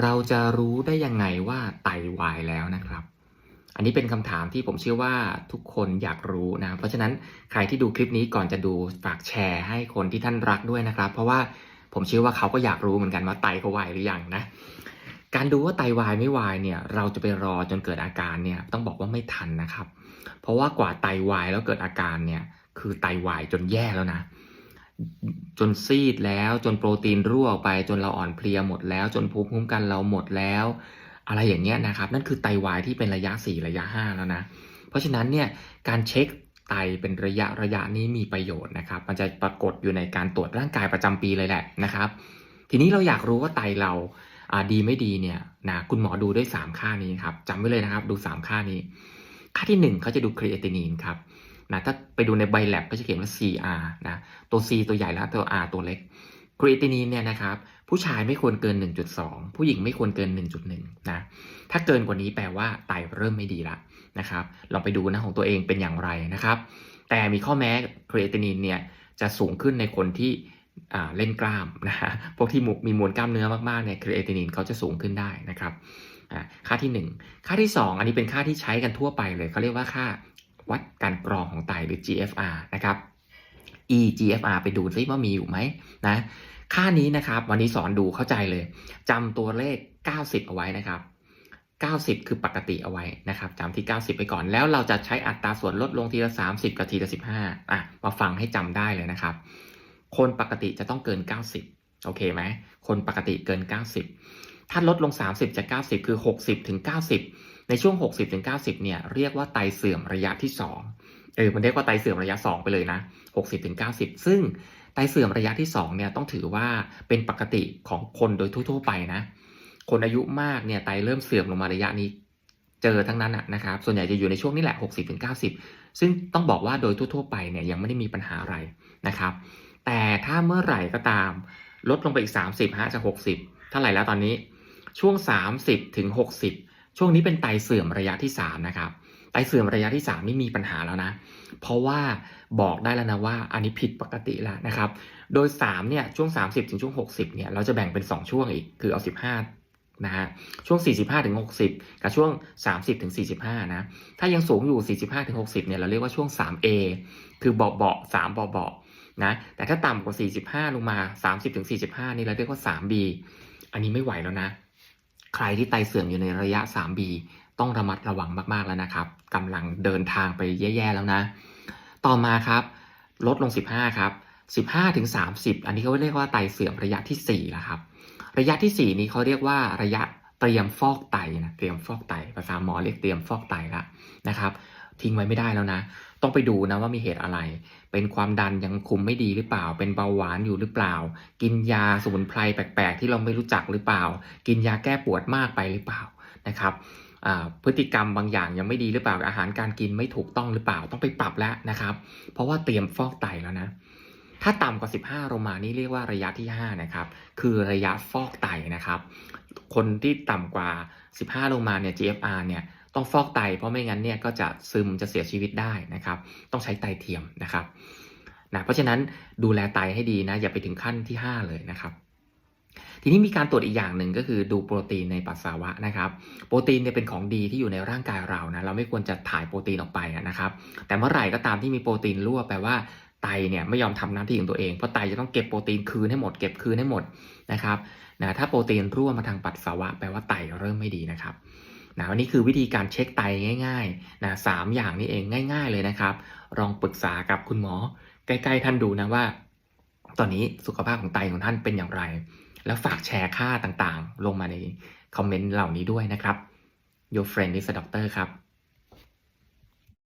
เราจะรู้ได้ยังไงว่าไตวายแล้วนะครับ อันนี้เป็นคำถามที่ผมเชื่อว่าทุกคนอยากรู้นะ เพราะฉะนั้นใครที่ดูคลิปนี้ก่อนจะดูฝากแชร์ให้คนที่ท่านรักด้วยนะครับ เพราะว่าผมเชื่อว่าเขาก็อยากรู้เหมือนกันว่าไตเขาวายหรือยังนะ การดูว่าไตวายไม่วายเนี่ย เราจะไปรอจนเกิดอาการเนี่ยต้องบอกว่าไม่ทันนะครับ เพราะว่ากว่าไตวายแล้วเกิดอาการเนี่ยคือไตวายจนแย่แล้วนะ จนซีดแล้วจนโปรตีนรั่วออกไป จนเราอ่อนเพลียหมดแล้ว จนภูมิคุ้มกันเราหมดแล้ว อะไรอย่างเงี้ยนะครับ นั่นคือไตวายที่เป็นระยะ 4 ระยะ 5 แล้วนะ เพราะฉะนั้นเนี่ยการเช็คไตเป็นระยะระยะนี้มีประโยชน์นะครับ มันจะปรากฏอยู่ในการตรวจร่างกายประจำปีเลยแหละนะครับ ทีนี้เราอยากรู้ว่าไตเราอ่าดีไม่ดีเนี่ยนะคุณหมอดูด้วย 3 ค่านี้ครับจำไว้เลยนะครับ ดู 3 ค่านี้ ค่าที่1เขาจะดูครีเอตินีนครับ นะถ้าไปดูในใบแลบก็จะเขียนว่า CR นะตัว C ตัวใหญ่แล้วตัว R ตัวเล็กครีเอตินีนเนี่ยนะครับผู้ชายไม่ควรเกิน 1.2 ผู้หญิงไม่ควรเกิน 1.1 นะถ้าเกินกว่านี้แปลว่าไตเริ่มไม่ดีละนะครับลองไปดูนะของตัวเองเป็นอย่างไรนะครับ แต่มีข้อแม้ครีเอตินินเนี่ยจะสูงขึ้นในคนที่เล่นกล้ามนะฮะพวกที่มีมวลกล้ามเนื้อมากๆเนี่ยครีเอตินินเขาจะสูงขึ้นได้นะครับอ่าค่าที่ 1 ค่าที่ 2 อันนี้เป็นค่าที่ใช้กันทั่วไปเลยเขาเรียกว่าค่า วัดการกรองของไตหรือ GFR นะครับ eGFR ไปดูซิว่ามีอยู่ไหมนะค่านี้นะครับ วันนี้สอนดูเข้าใจเลยจำตัวเลข 90 เอาไว้นะครับ 90 คือปกติเอาไว้นะครับจำที่ 90 ไปก่อน แล้วเราจะใช้อัตราส่วนลดลงทีละ 30 กับทีละ 15อะมาฟังให้จำได้เลยนะครับ คนปกติจะต้องเกิน 90 โอเคไหม คนปกติเกิน 90 ถ้าลดลง 30 จาก 90 คือ 60 ถึง 90 ในช่วง 60 ถึง 90 เนี่ย เรียกว่าไตเสื่อมระยะที่ 2 เออ มันเรียกว่าไตเสื่อมระยะ 2 ไปเลยนะ 60 ถึง 90 ซึ่งไตเสื่อมระยะที่ 2 เนี่ย ต้องถือว่าเป็นปกติของคนโดยทั่วๆ ไปนะ คนอายุมากเนี่ย ไตเริ่มเสื่อมลงมาระยะนี้ เจอทั้งนั้นนะนะครับ ส่วนใหญ่จะอยู่ในช่วงนี้แหละ60-90ถึง 90 ซึ่งต้องบอกว่าโดยทั่วๆ ไปเนี่ย ยังไม่ได้มีปัญหาอะไรนะครับ แต่ถ้าเมื่อไหร่ก็ตาม ลดลงไปอีก 30ฮะจาก 60 เท่าไหร่แล้วตอนนี้ ช่วง 30ถึง60 ช่วงนี้เป็นไตเสื่อมระยะที่ 3 นะครับ ไตเสื่อมระยะที่ 3 นี่มีปัญหาแล้วนะ เพราะว่าบอกได้แล้วนะว่าอันนี้ผิดปกติแล้วนะครับ โดย3เนี่ยช่วง 30ถึงช่วง 60เนี่ยเราจะแบ่งเป็น 2 ช่วงอีก คือเอา 15 นะฮะ ช่วง 45ถึง60 กับช่วง 30ถึง45 นะ ถ้ายังสูงอยู่ 45ถึง60เนี่ยเราเรียกว่าช่วง 3A คือเบาเบาๆ3เบาเบาๆนะ แต่ถ้าต่ำกว่า 45 ลงมา 30ถึง45 นี่เราเรียกว่า 3B อันนี้ไม่ไหวแล้วนะ ใครที่ไตเสื่อมอยู่ในระยะ 3B ต้องระมัดระวังมากๆแล้วนะครับกำลังเดินทางไปแย่ๆแล้วนะ ต่อมาครับ ลดลง 15 ครับ 15ถึง30 อันนี้เขาเรียกว่าไตเสื่อมระยะที่4แล้วครับ ระยะที่ 4 นี้เขาเรียกว่าระยะเตรียมฟอกไตนะ เตรียมฟอกไต ภาษาหมอเรียกเตรียมฟอกไตละนะครับ ทิ้งไว้ไม่ได้แล้วนะ ต้องไปดูนะว่ามีเหตุอะไร เป็นความดันยังคุมไม่ดีหรือเปล่า เป็นเบาหวานอยู่หรือเปล่า กินยาสมุนไพรแปลกๆ ที่เราไม่รู้จักหรือเปล่า กินยาแก้ปวดมากไปหรือเปล่านะครับอ่าพฤติกรรมบางอย่างยังไม่ดีหรือเปล่าอาหารการกินไม่ถูกต้องหรือเปล่าต้องไปปรับแล้วนะครับ เพราะว่าเตรียมฟอกไตแล้วนะถ้าต่ำกว่า 15 ลงมานี่เรียกว่าระยะที่ 5 นะครับ คือระยะฟอกไตนะครับ คนที่ต่ำกว่า 15 ลงมาเนี่ย GFR เนี่ย ต้องฟอกไต เพราะไม่งั้นเนี่ยก็จะซึมจะเสียชีวิตได้นะครับ ต้องใช้ไตเทียมนะครับนะเพราะฉะนั้นดูแลไตให้ดีนะอย่าไปถึงขั้นที่ 5 เลยนะครับ ทีนี้มีการตรวจอีกอย่างหนึ่งก็คือดูโปรตีนในปัสสาวะนะครับ โปรตีนเนี่ยเป็นของดีที่อยู่ในร่างกายเรานะเราไม่ควรจะถ่ายโปรตีนออกไปนะครับ แต่เมื่อไหร่ก็ตามที่มีโปรตีนรั่วแปลว่าไตเนี่ยไม่ยอมทำหน้าที่ของตัวเองเพราะไตจะต้องเก็บโปรตีนคืนให้หมดเก็บคืนให้หมดนะครับนะถ้าโปรตีนรั่วมาทางปัสสาวะแปลว่าไตเริ่มไม่ดีนะครับ นะวันนี้คือวิธีการเช็คไตง่ายๆนะสามอย่างนี้เองง่าย ๆเลยนะครับ ลองปรึกษากับคุณหมอใกล้ๆท่านดูนะว่า ตอนนี้สุขภาพของไตของท่านเป็นอย่างไร แล้วฝากแชร์ค่าต่างๆ ลงมาในคอมเมนต์เหล่านี้ด้วยนะครับ Your friend is a doctor ครับ